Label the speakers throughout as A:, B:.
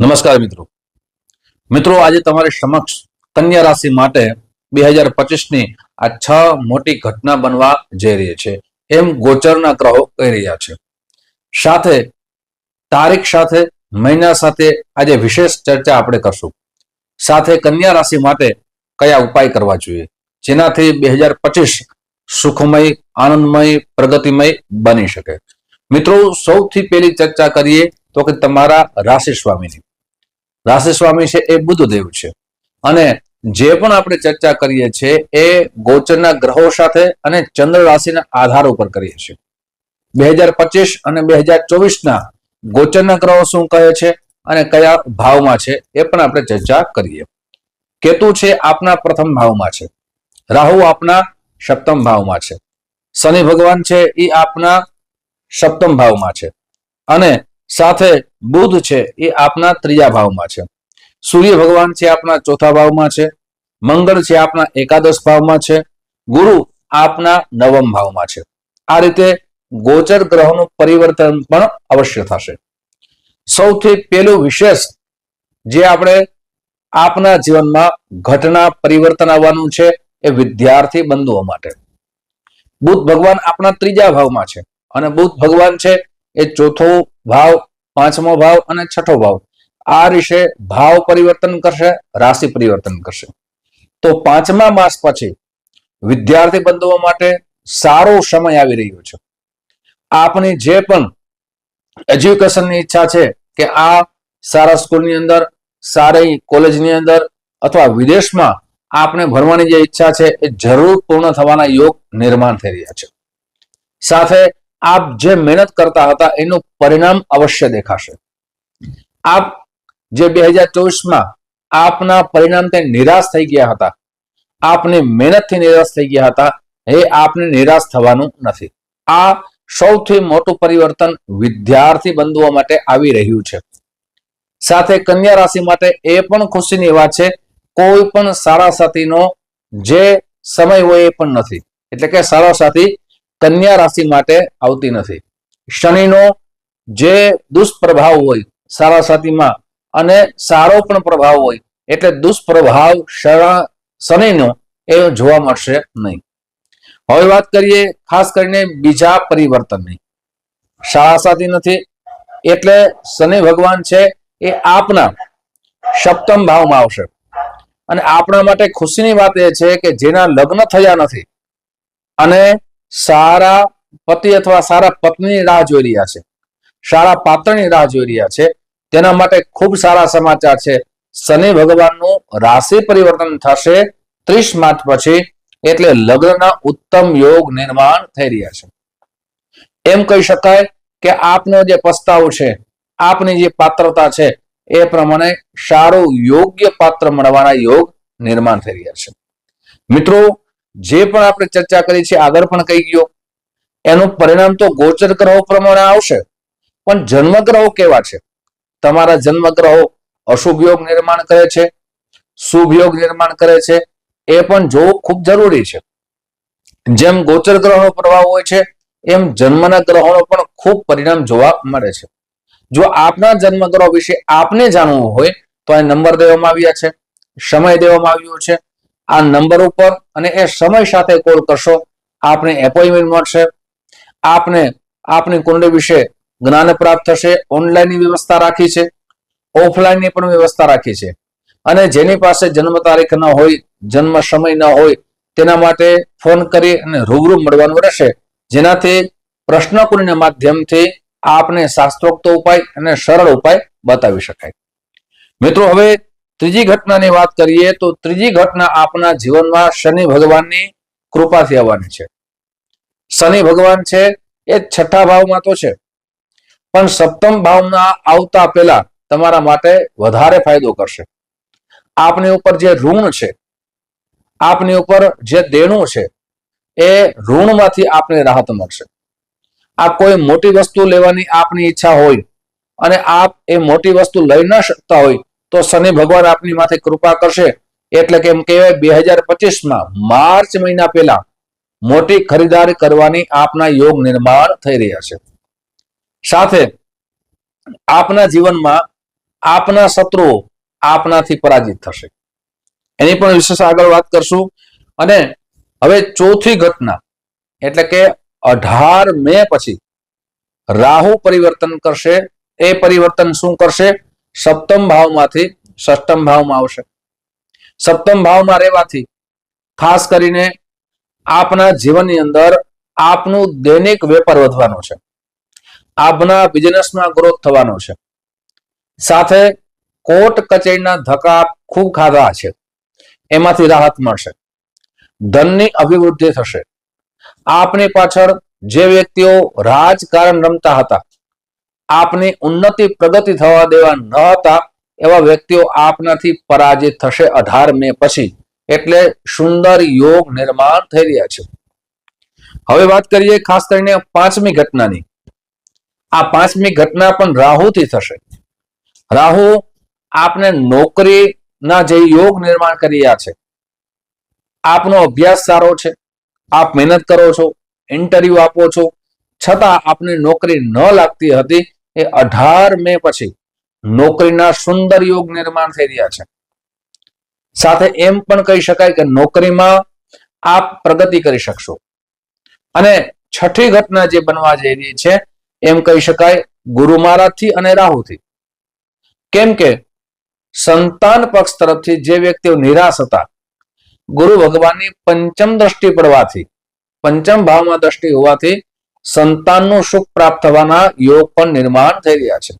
A: નમસ્કાર મિત્રો. મિત્રો, આજે તમારી સમક્ષ કન્યા રાશિ માટે બે હજાર પચીસની આ છ મોટી ઘટના બનવા જઈ રહી છે. એમ ગોચરના ગ્રહો કહી રહ્યા છે. સાથે તારીખ સાથે, મહિના સાથે આજે વિશેષ ચર્ચા આપણે કરશું. સાથે કન્યા રાશિ માટે કયા ઉપાય કરવા જોઈએ? જેનાથી બે હજાર પચીસ સુખમય, આનંદમય, પ્રગતિમય બની શકે. મિત્રો, સૌથી પહેલી ચર્ચા કરીએ તો કે તમારા રાશિ સ્વામીની. રાશિ સ્વામી છે એ બુદ્ધદેવ છે. અને જે પણ આપણે ચર્ચા કરીએ છીએ એ ગોચરના ગ્રહો સાથે અને ચંદ્ર રાશિના આધાર ઉપર કરીએ છીએ. બે હજાર પચીસ અને બે હજાર ચોવીસના ગોચરના ગ્રહો શું કહે છે અને કયા ભાવમાં છે એ પણ આપણે ચર્ચા કરીએ. કેતુ છે આપના પ્રથમ ભાવમાં છે. રાહુ આપના સપ્તમ ભાવમાં છે. શનિ ભગવાન છે એ આપના સપ્તમ ભાવમાં છે. અને સાથે બુધ છે એ આપના ત્રીજા ભાવમાં છે. સૂર્ય ભગવાન છે આપના ચોથા ભાવમાં છે. મંગળ છે આપના એકાદશ ભાવમાં છે. ગુરુ આપના નવમ ભાવમાં છે. આ રીતે ગોચર ગ્રહોનું પરિવર્તન પણ અવશ્ય થશે. સૌથી પહેલું વિશેષ જે આપણે આપના જીવનમાં ઘટના પરિવર્તન આવવાનું છે એ વિદ્યાર્થી બંધુઓ માટે. બુદ્ધ ભગવાન આપના ત્રીજા ભાવમાં છે અને બુદ્ધ ભગવાન છે એ ચોથો ભાવ, પાંચમો ભાવ અને છઠ્ઠો ભાવ. આ રીતે ભાવ પરિવર્તન કરશે, રાશિ પરિવર્તન કરશે. તો પાંચમા માસ પછી વિદ્યાર્થી બંધુઓ માટે સારો સમય આવી રહ્યો છે. આપની જે પણ એજ્યુકેશનની ઈચ્છા છે કે આ સારા સ્કૂલની અંદર, સારી કોલેજની અંદર અથવા વિદેશમાં આપને ભણવાની જે ઈચ્છા છે એ જરૂર પૂર્ણ થવાના યોગ નિર્માણ થઈ રહ્યા છે. સાથે આપ જે મહેનત કરતા હતા, એનું પરિણામ અવશ્ય દેખાશે. આપ જે બે હજાર ચોવીસમાં આપના પરિણામથી નિરાશ થઈ ગયા હતા, આપની મહેનતથી નિરાશ થઈ ગયા હતા, એ આપને નિરાશ થવાનું નથી. આ સૌથી મોટું પરિવર્તન વિદ્યાર્થી બંધુઓ માટે આવી રહ્યું છે. સાથે કન્યા રાશિ માટે એ પણ ખુશીની વાત છે, કોઈ પણ સારા સાથીનો જે સમય હોય એ પણ નથી. એટલે કે સારા સાથી કન્યા રાશિ માટે આવતી નથી. શનિનો જે દુષ્પ્રભાવ હોય સારા સાથીમાં અને સારો પણ પ્રભાવ હોય, એટલે દુષ્પ્રભાવ શનિનો એ જોવા મળશે નહીં. હવે વાત કરીએ ખાસ કરીને બીજા પરિવર્તનની. શાળા સાથી નથી, એટલે શનિ ભગવાન છે એ આપના સપ્તમ ભાવમાં આવશે. અને આપણા માટે ખુશીની વાત એ છે કે જેના લગ્ન થયા નથી, અને સારા પતિ અથવા સારા પત્ની રાહ જોઈ રહ્યા છે. સારા પાત્રની રાહ જોઈ રહ્યા છે. તેના માટે ખૂબ સારા સમાચાર છે. શનિ ભગવાનનું રાશિ પરિવર્તન થશે ત્રીસ માર્ચ પછી, એટલે લગ્નના ઉત્તમ યોગ નિર્માણ થઈ રહ્યા છે. એમ કહી શકાય કે આપનો જે પસ્તાવ છે, આપની જે પાત્રતા છે, એ પ્રમાણે સારું યોગ્ય પાત્ર મળવાના યોગ નિર્માણ થઈ રહ્યા છે. મિત્રો જે પણ આપણે ચર્ચા કરી છે આગળ પણ કહી ગયો. એનું પરિણામ તો ગોચર ગ્રહો પ્રમાણે આવશે. પણ જન્મ ગ્રહો કેવા છે? તમારા જન્મ ગ્રહો અશુભ યોગ નિર્માણ કરે છે, શુભ યોગ નિર્માણ કરે છે, એ પણ જોવું ખૂબ જરૂરી છે. જેમ ગોચર ગ્રહોનો પ્રભાવ હોય છે, એમ જન્મના ગ્રહોનો પણ ખૂબ પરિણામ જોવા મળે છે. જો આપના જન્મ ગ્રહ વિશે આપને જાણવું હોય, તો આ નંબર દેવામાં આવ્યા છે, સમય દેવામાં આવ્યો છે આ નંબર ઉપર અને એ સમય સાથે કોલ કરશો. આપને એપોઇન્ટમેન્ટ મળશે. આપને, આપની કુંડળી વિશે જ્ઞાન પ્રાપ્ત થશે. ઓનલાઈનની વ્યવસ્થા રાખી છે. ઓફલાઈનની પણ વ્યવસ્થા રાખી છે. અને જેની પાસે જન્મ તારીખ ન હોય, જન્મ સમય ન હોય, તેના માટે ફોન કરી અને રૂબરૂ મળવાનું રહેશે. જેનાથી પ્રશ્ન કુંડીના માધ્યમથી આપને શાસ્ત્રોક્ત ઉપાય અને સરળ ઉપાય બતાવી શકાય. મિત્રો, હવે ત્રીજી ઘટનાની વાત કરીએ તો ત્રીજી ઘટના આપના જીવનમાં શનિ ભગવાનની કૃપાથી આવવાની છે. શનિ ભગવાન છે એ છઠ્ઠા ભાવમાં તો છે. પણ સપ્તમ ભાવમાં આવતા પહેલા તમારા માટે વધારે ફાયદો કરશે. આપની ઉપર જે ઋણ છે, આપની ઉપર જે દેણું છે, એ ઋણમાંથી આપને રાહત મળશે. આ કોઈ મોટી વસ્તુ લેવાની આપની ઈચ્છા હોય અને આપ એ મોટી વસ્તુ લઈ ન શકતા હોય તો શનિ ભગવાન આપની માથે કૃપા કરશે. એટલે કે એમ કહેવાય બે હજાર પચીસમાં માર્ચ મહિના પહેલા મોટી ખરીદારી કરવાની આપના યોગ નિર્માણ થઈ રહ્યા છે. સાથે આપના જીવનમાં આપના શત્રુઓ આપનાથી પરાજિત થશે. એની પણ વિશેષ આગળ વાત કરશું. અને હવે ચોથી ઘટના, એટલે કે અઢાર મે પછી રાહુ પરિવર્તન કરશે. એ પરિવર્તન શું કરશે? સપ્તમ ભાવમાંથી ષષ્ટમ ભાવમાં આવશે. સપ્તમ ભાવમાં રહેવાથી ખાસ કરીને આપના જીવનની અંદર આપનું દૈનિક વેપાર વધવાનો છે. આપના બિઝનેસમાં ગ્રોથ થવાનો છે. સાથે કોર્ટ કચેરીના ધક્કા ખૂબ ખાધા છે. એમાંથી રાહત મળશે. ધનની અભિવૃદ્ધિ થશે. આપની પાછળ જે વ્યક્તિઓ રાજકારણ રમતા હતા આપની ઉન્નતિ પ્રગતિ થવા દેવા ન હતા, એવા વ્યક્તિઓ આપનાથી પરાજિત થશે અઢાર મે પછી. એટલે સુંદર યોગ નિર્માણ થઈ રહ્યા છે. હવે વાત કરીએ ખાસ કરીને પાંચમી ઘટનાની. આ પાંચમી ઘટના પણ રાહુથી થશે. રાહુ આપને નોકરીના જે યોગ નિર્માણ કરી રહ્યા છે. આપનો અભ્યાસ સારો છે. આપ મહેનત કરો છો, ઇન્ટરવ્યુ આપો છો. છતાં આપને નોકરી ન લાગતી હતી. એ અઢાર મે પછી નોકરીના સુંદર યોગ નિર્માણ થઈ રહ્યા છે. સાથે એમ પણ કહી શકાય કે નોકરીમાં આપ પ્રગતિ કરી શકશો. અને છઠ્ઠી ઘટના જે બનવા જઈ રહી છે, એમ કહી શકાય ગુરુ મહારાજથી અને રાહુથી. કેમ કે સંતાન પક્ષ તરફથી જે વ્યક્તિઓ નિરાશ હતા, ગુરુ ભગવાનની પંચમ દ્રષ્ટિ પડવાથી, પંચમ ભાવમાં દ્રષ્ટિ હોવાથી સંતાનનું સુખ પ્રાપ્ત થવાના યોગ પણ નિર્માણ થઈ રહ્યા છે.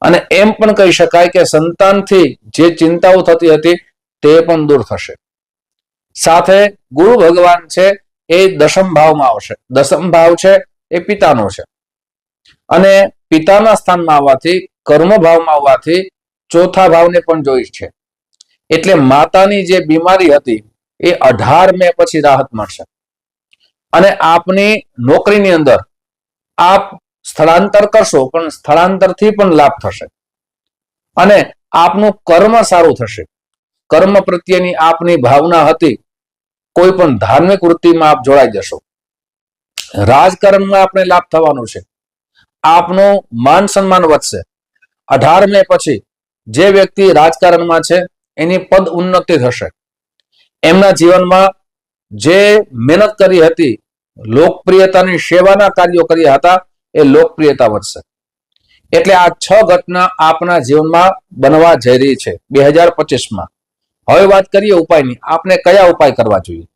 A: અને એમ પણ કહી શકાય કે સંતાનથી જે ચિંતાઓ થતી હતી તે પણ દૂર થશે. સાથે ગુરુ ભગવાન છે એ દશમ ભાવમાં આવશે. દશમ ભાવ છે એ પિતાનો છે. અને પિતાના સ્થાનમાં આવવાથી, કર્મ ભાવમાં આવવાથી ચોથા ભાવને પણ જોઈ છે. એટલે માતાની જે બીમારી હતી એ અઢાર મે પછી રાહત મળશે. અને આપની નોકરીની અંદર આપ સ્થળાંતર કરશો, પણ સ્થળાંતરથી પણ લાભ થશે. અને આપનું કર્મ સારું થશે. કર્મ પ્રત્યેની આપની ભાવના હતી, કોઈ પણ ધાર્મિક વૃત્તિમાં આપ જોડાઈ જશો. રાજકારણમાં આપણે લાભ થવાનો છે. આપનું માન સન્માન વધશે. અઢાર મે પછી જે વ્યક્તિ રાજકારણમાં છે, એની પદ ઉન્નતિ થશે. એમના જીવનમાં જે મહેનત કરી હતી લોકપ્રિયતાની સેવાના કાર્યો કર્યા હતા, એ લોકપ્રિયતા વધશે. એટલે આ છ ઘટના આપના જીવનમાં બનવા જઈ રહી છે, બે હજાર પચીસમાં. હવે વાત કરીએ ઉપાયની. આપને કયા ઉપાય કરવા જોઈએ?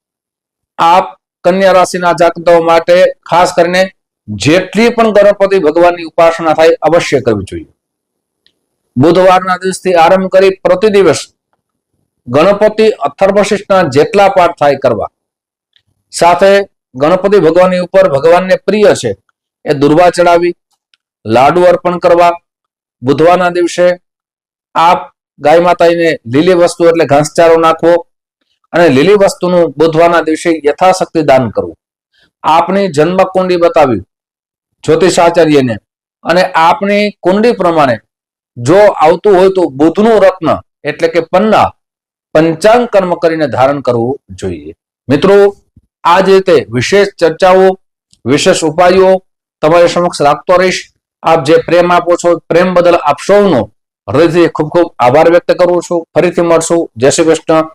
A: આપ કન્યા રાશિના જાતકો માટે ખાસ કરીને જેટલી પણ ગણપતિ ભગવાનની ઉપાસના થાય, અવશ્ય કરવી જોઈએ. બુધવારના દિવસથી આરંભ કરી પ્રતિ દિવસ ગણપતિ અથર્વશિષ્ટના જેટલા પાઠ થાય કરવા. સાથે ગણપતિ ભગવાનની ઉપર ભગવાનને પ્રિય છે, એ દુર્વા ચડાવી, લાડુ અર્પણ કરવા, બુધવારના દિવસે આપ ગાય માતાને લીલી વસ્તુ એટલે ઘાસચારો નાખવો અને લીલી વસ્તુનું બુધવારના દિવસે યથાશક્તિ દાન કરવું. આપની જન્મ કુંડી બતાવી જ્યોતિષાચાર્યને અને આપની કુંડી પ્રમાણે જો આવતું હોય તો બુધનું રત્ન એટલે કે પન્ના પંચાંગ કર્મ કરીને ધારણ કરવું જોઈએ. મિત્રો આ જ રીતે વિશેષ ચર્ચાઓ, વિશેષ ઉપાયો તમારી સમક્ષ રાખતો રહીશ. આપ જે પ્રેમ આપો છો, પ્રેમ બદલ આપ સૌનો હૃદયથી ખૂબ ખૂબ આભાર વ્યક્ત કરું છું. ફરીથી મળશું. જય શ્રી કૃષ્ણ.